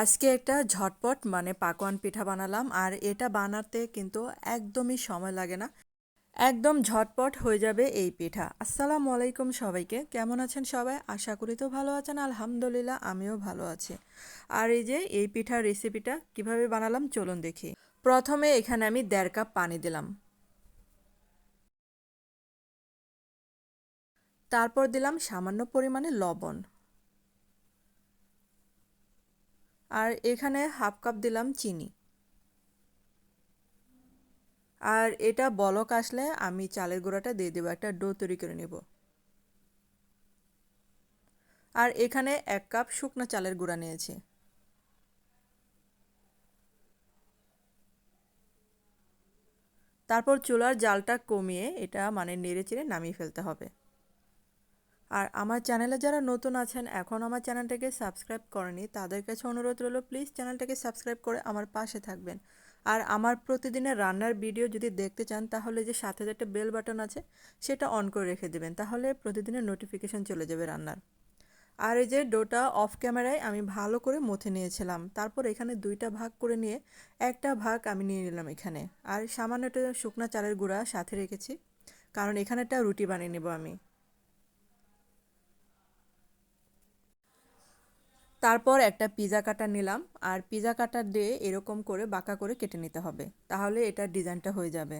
আজকে একটা ঝটপট মানে পাকোয়ান পিঠা বানালাম, আর এটা বানাতে কিন্তু একদমই সময় লাগে না। একদম ঝটপট হয়ে যাবে এই পিঠা। আসসালামু আলাইকুম সবাইকে, কেমন আছেন সবাই? আশা করি তো ভালো আছেন, আলহামদুলিল্লাহ আমিও ভালো আছি। আর এই যে, এই পিঠার রেসিপিটা কীভাবে বানালাম চলুন দেখি। প্রথমে এখানে আমি দেড় কাপ পানি দিলাম। তারপর দিলাম সামান্য পরিমাণে লবণ। আর এখানে হাফ কাপ দিলাম চিনি। আর এটা বলক আসলে আমি চালের গুঁড়াটা দিয়ে দেবো, একটা ডো তৈরি করে নেব। আর এখানে এক কাপ শুকনো চালের গুঁড়া নিয়েছি। তারপর চুলার জালটা কমিয়ে এটা মানে নেড়ে চেড়ে নামিয়ে ফেলতে হবে। আর আমার চ্যানেলে যারা নতুন আছেন, এখন আমার চ্যানেলটাকে সাবস্ক্রাইব করেনি তাদের কাছে অনুরোধ রইল, প্লিজ চ্যানেলটাকে সাবস্ক্রাইব করে আমার পাশে থাকবেন। আর আমার প্রতিদিনের রান্নার ভিডিও যদি দেখতে চান, তাহলে যে সাথে একটা বেল বাটন আছে, সেটা অন করে রেখে দেবেন, তাহলে প্রতিদিনের নোটিফিকেশান চলে যাবে রান্নার। আর এই যে ডোটা অফ ক্যামেরায় আমি ভালো করে মথে নিয়েছিলাম, তারপর এখানে দুইটা ভাগ করে নিয়ে একটা ভাগ আমি নিয়ে নিলাম এখানে। আর সামান্য একটা শুকনা চালের গুঁড়া সাথে রেখেছি, কারণ এখানে একটা রুটি বানিয়ে নেব আমি। তারপর একটা পিজা কাটার নিলাম, আর পিজা কাটার দিয়ে এরকম করে বাঁকা করে কেটে নিতে হবে, তাহলে এটার ডিজাইনটা হয়ে যাবে।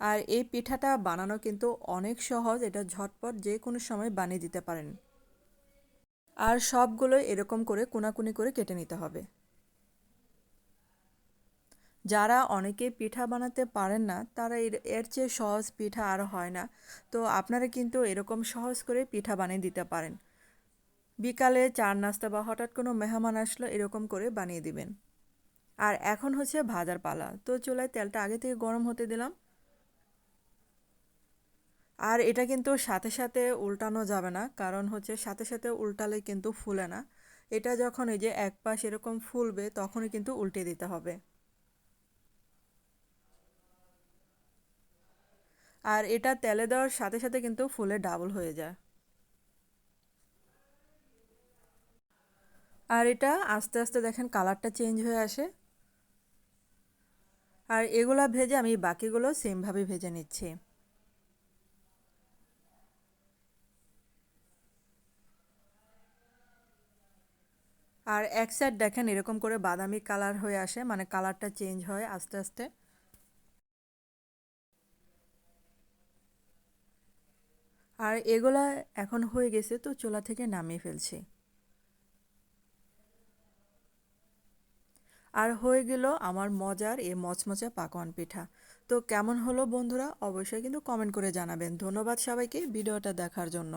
আর এই পিঠাটা বানানো কিন্তু অনেক সহজ, এটা ঝটপট যে কোনো সময় বানিয়ে দিতে পারেন। আর সবগুলো এরকম করে কোনাকুনি করে কেটে নিতে হবে। যারা অনেকে পিঠা বানাতে পারেন না, তারা এর চেয়ে সহজ পিঠা আর হয় না। তো আপনারা কিন্তু এরকম সহজ করে পিঠা বানিয়ে দিতে পারেন। বিকালে চার নাস্তা বা হঠাৎ কোনো মেহমান আসলো, এরকম করে বানিয়ে দিবেন। আর এখন হচ্ছে ভাজার পালা। তো চুলায় তেলটা আগে থেকে গরম হতে দিলাম। আর এটা কিন্তু সাথে সাথে উল্টানো যাবে না, কারণ হচ্ছে সাথে সাথে উল্টালে কিন্তু ফুলে না। এটা যখন এই যে এক পাশ এরকম ফুলবে, তখনই কিন্তু উল্টে দিতে হবে। আর এটা তেলে দেওয়ার সাথে সাথে কিন্তু ফুলে ডাবল হয়ে যায়। আর এটা আস্তে আস্তে দেখেন কালারটা চেঞ্জ হয়ে আসে। আর এগুলা ভেজে আমি বাকিগুলো সেমভাবে ভেজে নিচ্ছি। আর এক সাইড দেখেন এরকম করে বাদামি কালার হয়ে আসে মানে কালারটা চেঞ্জ হয় আস্তে আস্তে। আর এগুলা এখন হয়ে গেছে তো চোলা থেকে নামিয়ে ফেলছি। আর হয়ে গেল আমার মজার এ মচমচা পাকোয়ান পিঠা। তো কেমন হলো বন্ধুরা? অবশ্যই কিন্তু কমেন্ট করে জানাবেন। ধন্যবাদ সবাইকে ভিডিওটা দেখার জন্য।